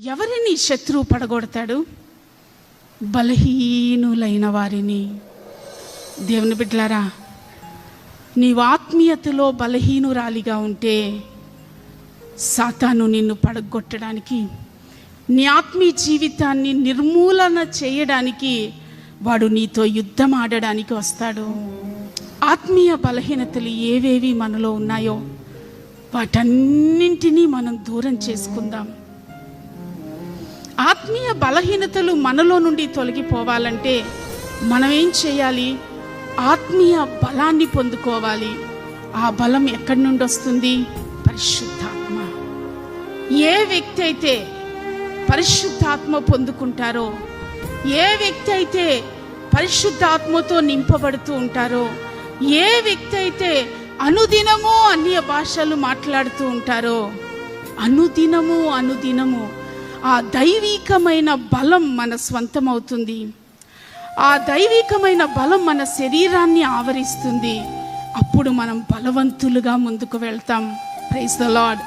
ఎవరిని శత్రువు పడగొడతాడు? బలహీనులైన వారిని. దేవుని బిడ్డలారా నీవు ఆత్మీయతలో బలహీనురాలిగా ఉంటే సాతాను నిన్ను పడగొట్టడానికి నీ ఆత్మీయ జీవితాన్ని నిర్మూలన చేయడానికి వాడు నీతో యుద్ధం ఆడడానికి వస్తాడు. ఆత్మీయ బలహీనతలు ఏవేవి మనలో ఉన్నాయో వాటన్నింటినీ మనం దూరం చేసుకుందాం. ఆత్మీయ బలహీనతలు మనలో నుండి తొలగిపోవాలంటే మనం ఏం చేయాలి? ఆత్మీయ బలాన్ని పొందుకోవాలి. ఆ బలం ఎక్కడి నుండి వస్తుంది? పరిశుద్ధాత్మ. ఏ వ్యక్తి అయితే పరిశుద్ధాత్మ పొందుకుంటారో ఏ వ్యక్తి అయితే పరిశుద్ధాత్మతో నింపబడుతూ ఉంటారో ఏ వ్యక్తి అయితే అనుదినము అన్య భాషలు మాట్లాడుతూ ఉంటారో అనుదినము అనుదినము ఆ దైవికమైన బలం మన స్వంతమవుతుంది. ఆ దైవికమైన బలం మన శరీరాన్ని ఆవరిస్తుంది. అప్పుడు మనం బలవంతులుగా ముందుకు వెళ్తాం. Praise the lord